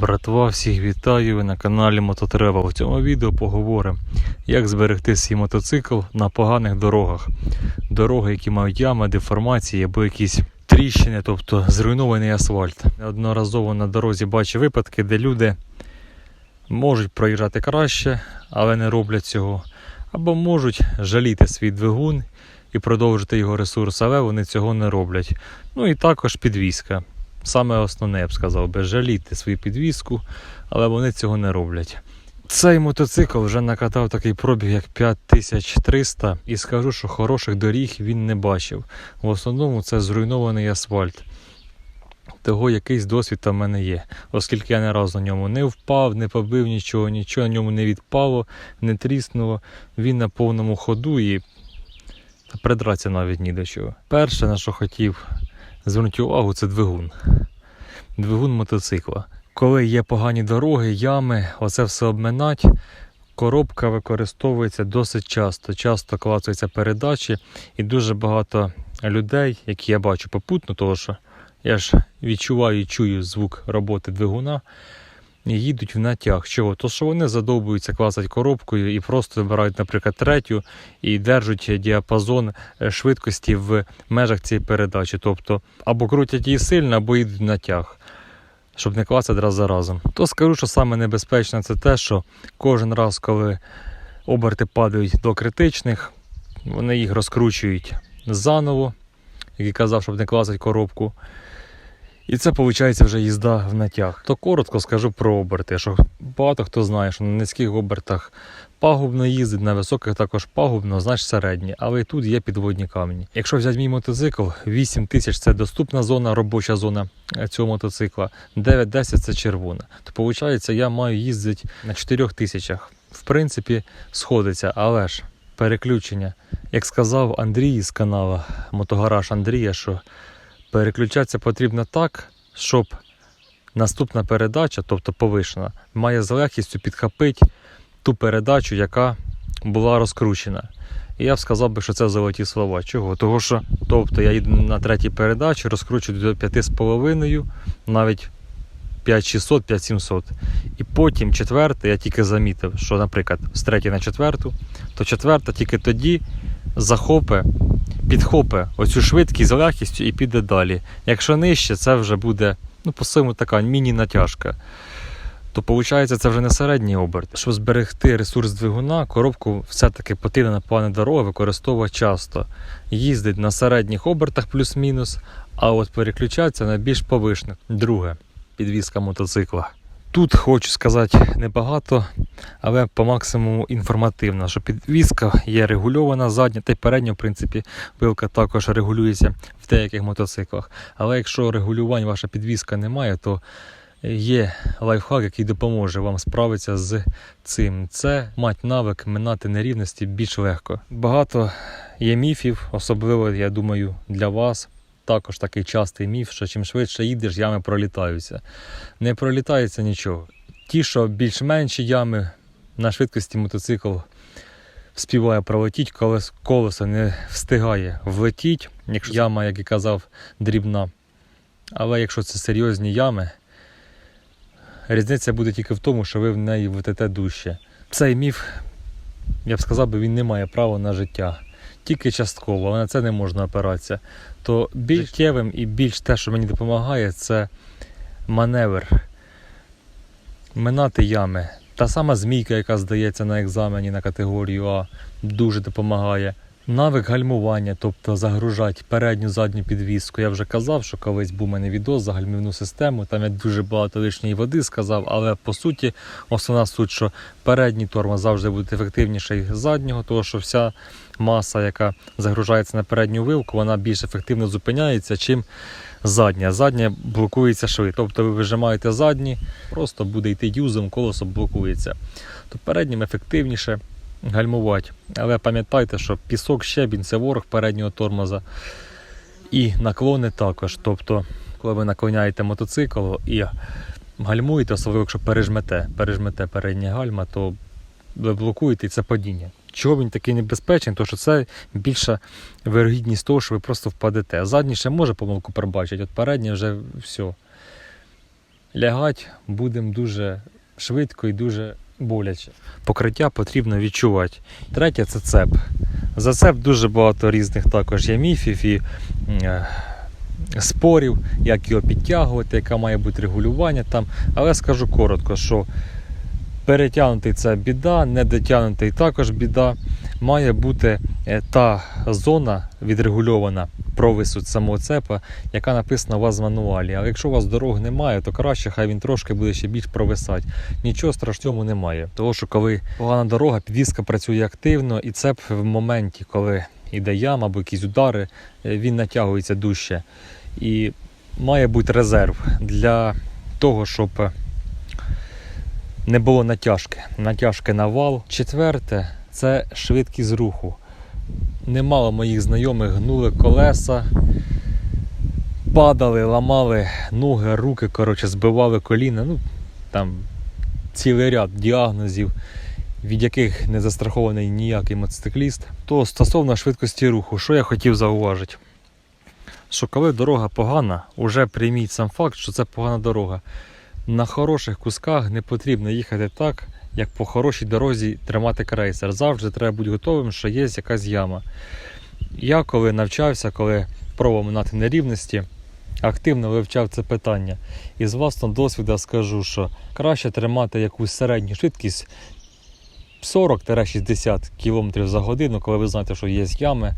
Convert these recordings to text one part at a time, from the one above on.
Братва, всіх вітаю ви на каналі Мототрева. В цьому відео поговоримо, як зберегти свій мотоцикл на поганих дорогах. Дороги, які мають ями, деформації або якісь тріщини, тобто зруйнований асфальт. Неодноразово на дорозі бачу випадки, де люди можуть проїжджати краще, але не роблять цього. Або можуть жаліти свій двигун і продовжити його ресурс, але вони цього не роблять. Ну і також підвізка. Саме основне, я б сказав, би, жаліти свою підвіску, але вони цього не роблять. Цей мотоцикл вже накатав такий пробіг, як 5300, і скажу, що хороших доріг він не бачив. В основному це зруйнований асфальт. Того якийсь досвід там в мене є, оскільки я не разу на ньому не впав, не побив нічого, нічого на ньому не відпало, не тріснуло. Він на повному ходу і придратися навіть ні до чого. Перше, на що хотів звернути увагу, це двигун. Двигун мотоцикла. Коли є погані дороги, ями, оце все обминать. Коробка використовується досить часто. Часто клацаються передачі, і дуже багато людей, які я бачу попутно, тому що я ж відчуваю і чую звук роботи двигуна, їдуть в натяг. Чого? То що вони задовбуються клацати коробкою і просто вибирають, наприклад, третю і держать діапазон е, швидкості в межах цієї передачі. Тобто або крутять її сильно, або їдуть в натяг. Щоб не клацати раз за разом. То скажу, що саме небезпечне це те, що кожен раз, коли оберти падають до критичних, вони їх розкручують заново, як і казав, щоб не клацати коробку. І це виходить вже їзда в натяг. То коротко скажу про оберти, що багато хто знає, що на низьких обертах пагубно їздить, на високих також пагубно, значить середні, але і тут є підводні камені. Якщо взяти мій мотоцикл, 8 тисяч це доступна зона, робоча зона е, цього мотоцикла, 9-10 це червона. То виходить, я маю їздити на 4 тисячах. В принципі, сходиться, але ж переключення. Як сказав Андрій з каналу Мотогараж Андрія, що переключатися потрібно так, щоб наступна передача, тобто повишена, має з легкістю підхопити ту передачу, яка була розкручена. І я б сказав би, що це золоті слова. Чого? Того що, тобто я їду на третій передачі, розкручую до 5,5, навіть 5600, 5700. І потім четверте, я тільки замітив, що, наприклад, з третьої на четверту, то четверта тільки тоді захопе, підхопе оцю швидкість з легкістю і піде далі. Якщо нижче, це вже буде, ну, по своєму така міні-натяжка. То виходить, це вже не середній оберт. Щоб зберегти ресурс двигуна, коробку все-таки потрібно на плани дороги використовувати часто. Їздить на середніх обертах плюс-мінус, а от переключатися на більш повишених. Друге, підвізка мотоцикла. Тут хочу сказати небагато, але по максимуму інформативно, що підвізка є регульована задня, та й передня, в принципі, вилка також регулюється в деяких мотоциклах. Але якщо регулювань ваша підвізка немає, то є лайфхак, який допоможе вам справитися з цим. Це мати навик минати нерівності більш легко. Багато є міфів, особливо, я думаю, для вас. Також такий частий міф, що чим швидше їдеш, ями пролітаються. Не пролітається нічого. Ті, що більш-менші ями на швидкості мотоцикл співає пролетіть, колес, колесо не встигає влетіть, якщо яма, як і казав, дрібна. Але якщо це серйозні ями, різниця буде тільки в тому, що ви в неї влетите дужче. Цей міф, я б сказав, він не має права на життя. Тільки частково, але на це не можна опиратися. То більш життєвим і більш те, що мені допомагає, це маневр. Минати ями. Та сама змійка, яка здається на екзамені на категорію А, дуже допомагає. Навик гальмування, тобто загружати передню задню підвіску. Я вже казав, що колись був у мене відео за гальмівну систему. Там я дуже багато лишньої води сказав, але по суті, основна суть, що передній тормоз завжди буде ефективніший заднього, тому що вся маса, яка загружається на передню вилку, вона більш ефективно зупиняється, чим задня. Задня блокується швидко. Тобто ви вижимаєте задні, просто буде йти юзом, колесо блокується. То переднім ефективніше гальмувати. Але пам'ятайте, що пісок, щебінь це ворог переднього тормоза. І наклони також. Тобто, коли ви наклоняєте мотоцикл і гальмуєте, особливо якщо пережмете, пережмете переднє гальма, то ви блокуєте і це падіння. Чого він такий небезпечний? Тому що це більша вирогідність того, що ви просто впадете. А задній ще може помилку пробачити, от переднє вже все. лягати будемо дуже швидко і дуже боляче. Покриття потрібно відчувати. Третє це цеп. За цеп дуже багато різних також є міфів і е, спорів, як його підтягувати, яка має бути регулювання там. Але скажу коротко, що перетягнутий це біда, недотягнутий також біда. Має бути е, та зона відрегульована провису самого цепа, яка написана у вас в мануалі. Але якщо у вас дорог немає, то краще хай він трошки буде ще більш провисати. Нічого страшного немає. Тому що коли погана дорога, підвізка працює активно, і цеп в моменті, коли йде яма або якісь удари, е, він натягується дужче. І має бути резерв для того, щоб е, не було натяжки. Натяжки на вал. Четверте це швидкість руху. Немало моїх знайомих гнули колеса, падали, ламали ноги, руки, коротше, збивали коліна. Ну, там цілий ряд діагнозів, від яких не застрахований ніякий мотоцикліст. То стосовно швидкості руху, що я хотів зауважити? Що коли дорога погана, уже прийміть сам факт, що це погана дорога. На хороших кусках не потрібно їхати так, як по хорошій дорозі тримати крейсер. Завжди треба бути готовим, що є якась яма. Я коли навчався, коли пробував минати нерівності, активно вивчав це питання. І з власного досвіду скажу, що краще тримати якусь середню швидкість 40-60 км за годину, коли ви знаєте, що є ями,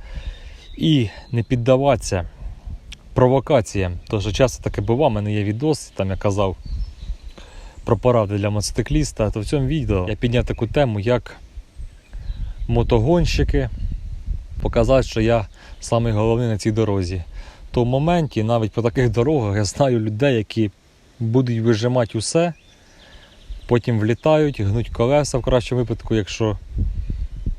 і не піддаватися провокаціям. Що часто таке буває, в мене є відос, там я казав про поради для мотоцикліста, то в цьому відео я підняв таку тему, як мотогонщики показати, що я самий головний на цій дорозі. То в моменті, навіть по таких дорогах, я знаю людей, які будуть вижимати усе, потім влітають, гнуть колеса в кращому випадку, якщо.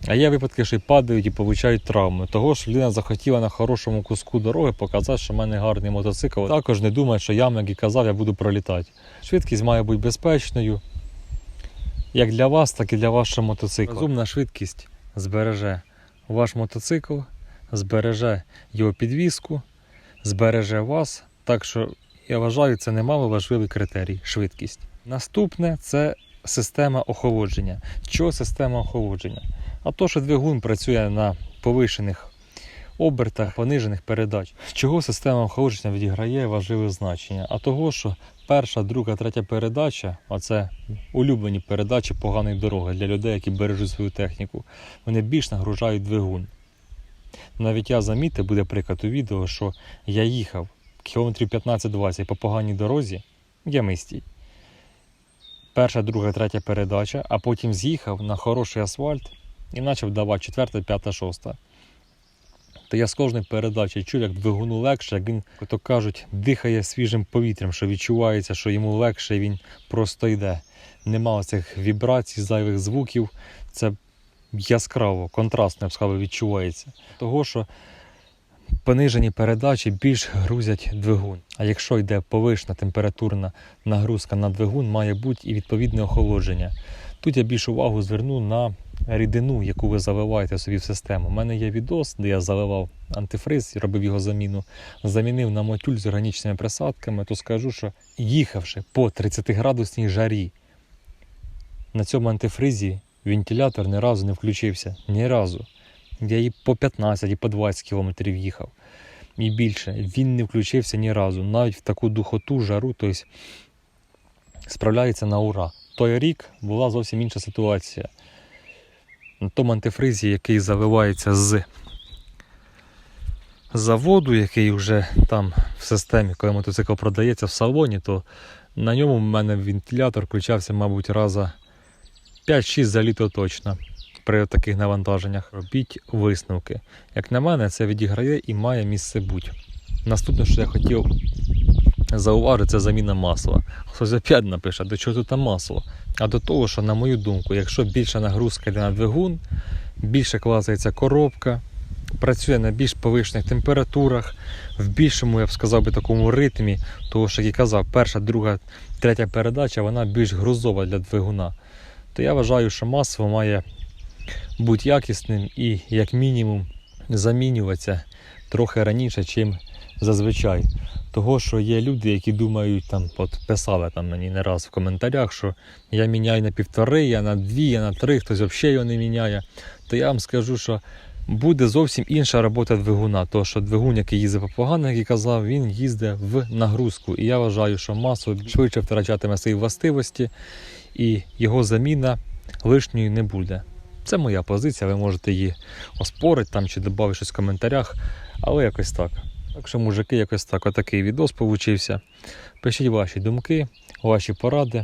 А є випадки, що й падають і получають травми. Того ж людина захотіла на хорошому куску дороги показати, що в мене гарний мотоцикл. Також не думає, що я, як і казав, я буду пролітати. Швидкість має бути безпечною, як для вас, так і для вашого мотоцикла. Розумна швидкість збереже ваш мотоцикл, збереже його підвіску, збереже вас. Так що я вважаю, це немало важливий критерій швидкість. Наступне це система охолодження. Чого система охолодження? А то, що двигун працює на повишених обертах, понижених передач. Чого система охолодження відіграє важливе значення? А того, що перша, друга, третя передача, оце улюблені передачі поганої дороги для людей, які бережуть свою техніку, вони більш нагружають двигун. Навіть я замітив, буде приклад у відео, що я їхав кілометрів 15-20 по поганій дорозі, ямистій. Перша, друга, третя передача, а потім з'їхав на хороший асфальт і почав давати четверта, п'ята, шоста. То я з кожної передачі чув, як двигуну легше, як він, як то кажуть, дихає свіжим повітрям, що відчувається, що йому легше, він просто йде. Нема цих вібрацій, зайвих звуків. Це яскраво, контрастно, я б сказав, відчувається. Того, що понижені передачі більш грузять двигун. А якщо йде повишена температурна нагрузка на двигун, має бути і відповідне охолодження. Тут я більш увагу зверну на рідину, яку ви заливаєте собі в систему. У мене є відос, де я заливав антифриз і робив його заміну. Замінив на мотюль з органічними присадками, то скажу, що їхавши по 30-градусній жарі, на цьому антифризі вентилятор ні разу не включився. Ні разу. Я і по 15, і по 20 кілометрів їхав. І більше. Він не включився ні разу. Навіть в таку духоту, жару, тобто справляється на ура. Той рік була зовсім інша ситуація. На тому антифризі, який заливається з заводу, який вже там в системі, коли мотоцикл продається в салоні, то на ньому в мене вентилятор включався, мабуть, раза 5-6 за літо точно. При таких навантаженнях робіть висновки. Як на мене, це відіграє і має місце бути. Наступне, що я хотів зауважити, це заміна масла. Хтось опять напише, до чого тут масло? А до того, що, на мою думку, якщо більша нагрузка йде на двигун, більше клацається коробка, працює на більш повишених температурах, в більшому, я б сказав би, такому ритмі, того, що як я казав, перша, друга, третя передача, вона більш грузова для двигуна. То я вважаю, що масло має бути якісним і, як мінімум, замінюватися трохи раніше, чим зазвичай. Того, що є люди, які думають, там, от писали там мені не раз в коментарях, що я міняю на півтори, я на дві, я на три, хтось взагалі його не міняє. То я вам скажу, що буде зовсім інша робота двигуна. Тому що двигун, який їздить по поганих, як і казав, він їздить в нагрузку. І я вважаю, що масу швидше втрачатиме свої властивості, і його заміна лишньої не буде. Це моя позиція, ви можете її оспорити там чи додати щось в коментарях, але якось так. Так що, мужики, якось так, отакий відос получився. Пишіть ваші думки, ваші поради.